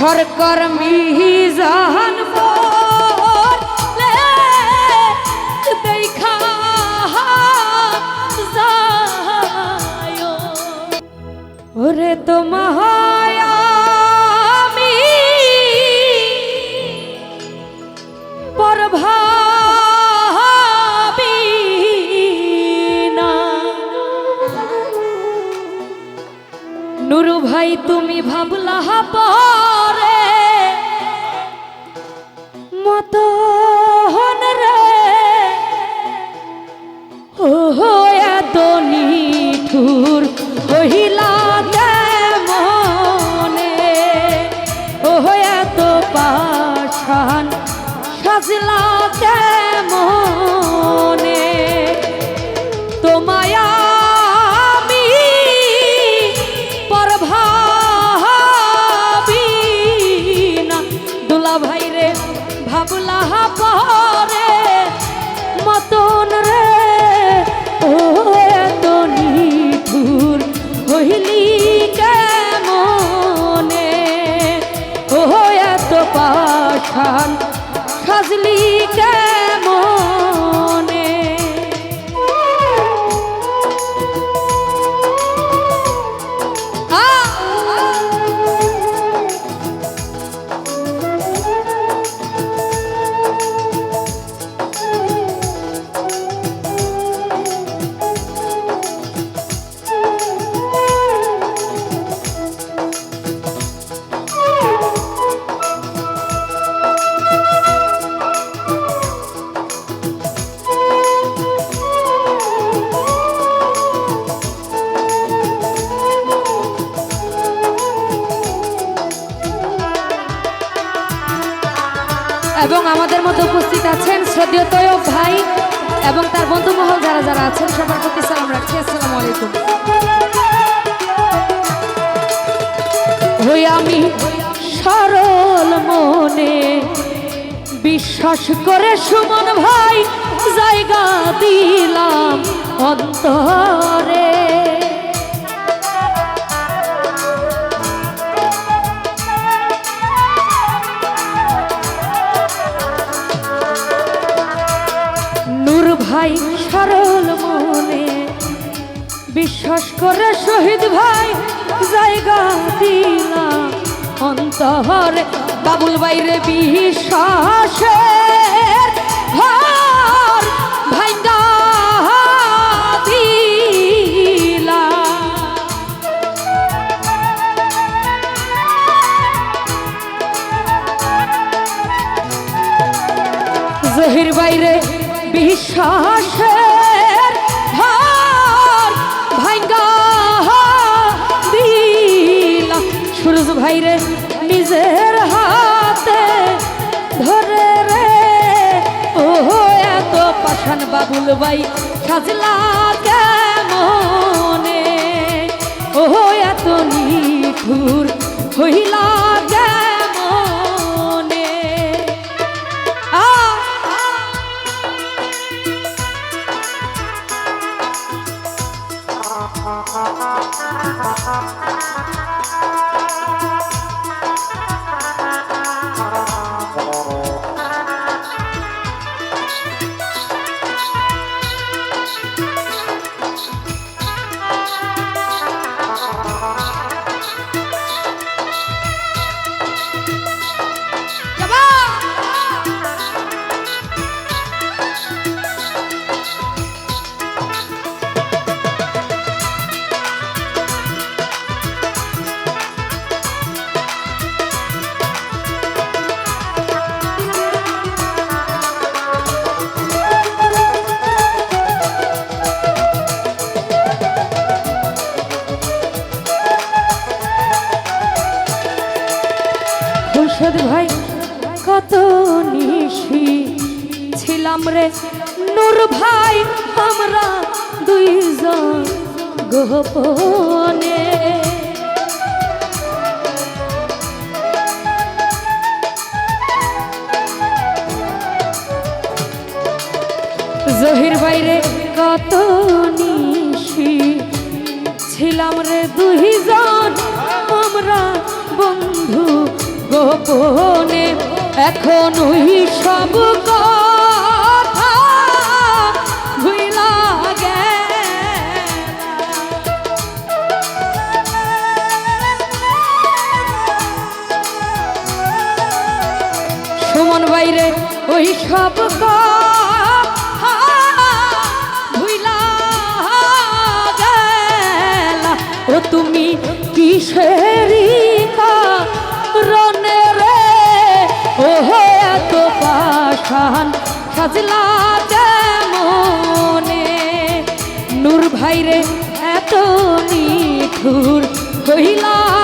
সরকার যায়। ওরে তোমায় আমি পরভাবি না। নুরু ভাই তুমি ভাবলা পরে মতন রে। ও এত নিঠুর হইলা মনে। ও এত পাশান সাজলা ভাবলা মতন রে ও এত নিঠুর হইলি কেমনে? ও এত পাশান সাজলি এবং আমাদের মধ্যে উপস্থিত আছেন শ্রদ্ধেয় তৈয়ব ভাই এবং তার বন্ধু মহল যারা যারা আছেন, সবার প্রতি সালাম রাখছি। আসসালামু আলাইকুম। হই আমি সরল মনে বিশ্বাস করে সুমন ভাই জায়গা দিলাম অন্তরে। ভাই জায়গা দিলাম। অন্তর বাবুল বাইরে জহির বাইরে বিশ্বাসের ভাইরে নিজের হাতে ধরে রে। ও এত পাশান বাবুল ভাই, সাজলা কেমনে? ও এত নিঠুর হইলা গোপনে। জহির বাইরে কত নিশি ছিলাম রে দুইজন। আমরা বন্ধু গোপনে এখন সব কথা তুমি কিসেরি রনে রে। ও এত পাশান সাজলা মনে নূর ভাইরে এত নিঠুর হইলা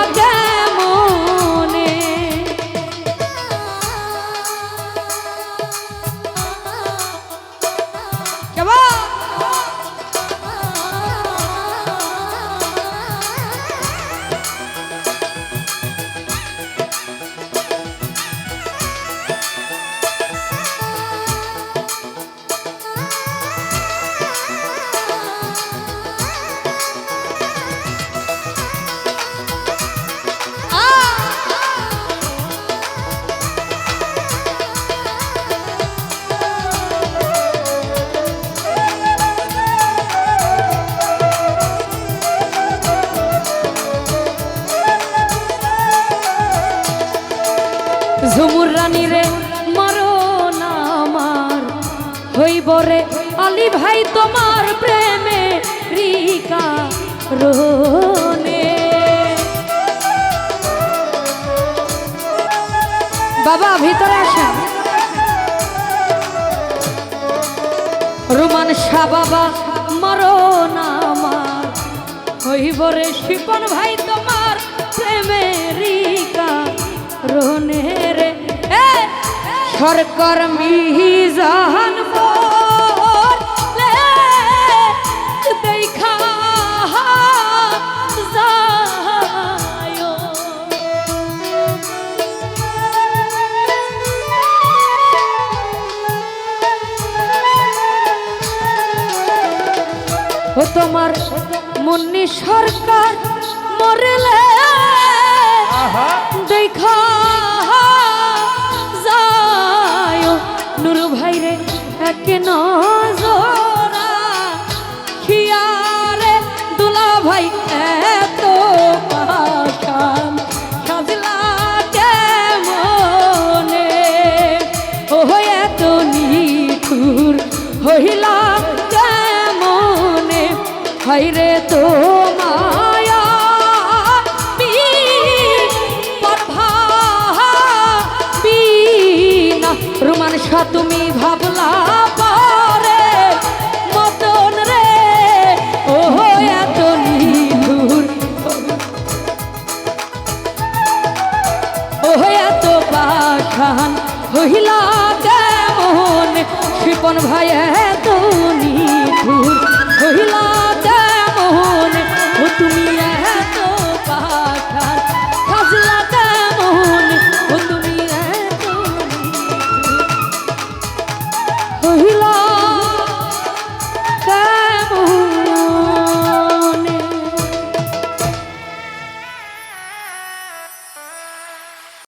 হইব রে আলী ভাই তোমার প্রেমে রিকা রোনে বাবা, ভিতরে আসেন। রোমান শাহ বাবা মরণ আমার। হইব রে শিপন ভাই তোমার প্রেমেরিকা রোনে রে। সরকার মিজান বলে ও তোমার মুন্নি সরকার মরেলে। দেখা যায়। নুরু ভাইরে এক নজরা শাহ তুমি ভাবলা পারে। মতন রে ও এত ও এত পাখান হইলা কেমন? শিপন ভাই, এত